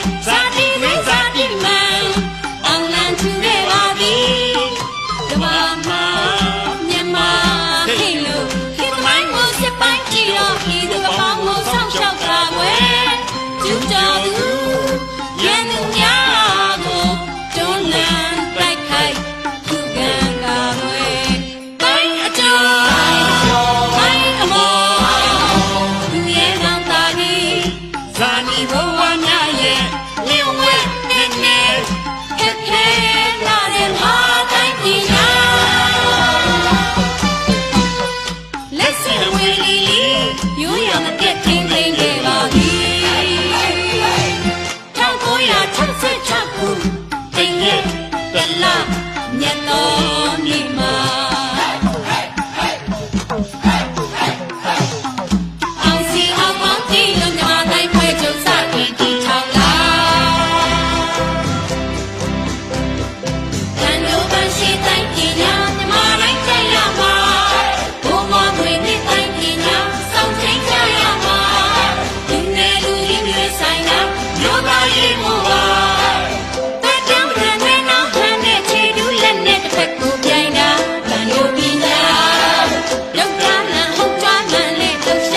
Sunday. ရင်လင်းဝဲနေနေခက်ခဲလာတဲ့ဟာတိုင်းပြည်နာလက်စင်ဝေလီလီရိုးရမကက်ထင်းထင်းခဲ့ပါပြီ1966ခုတည့်ရက်တလမျက်တော်မြင်မှာ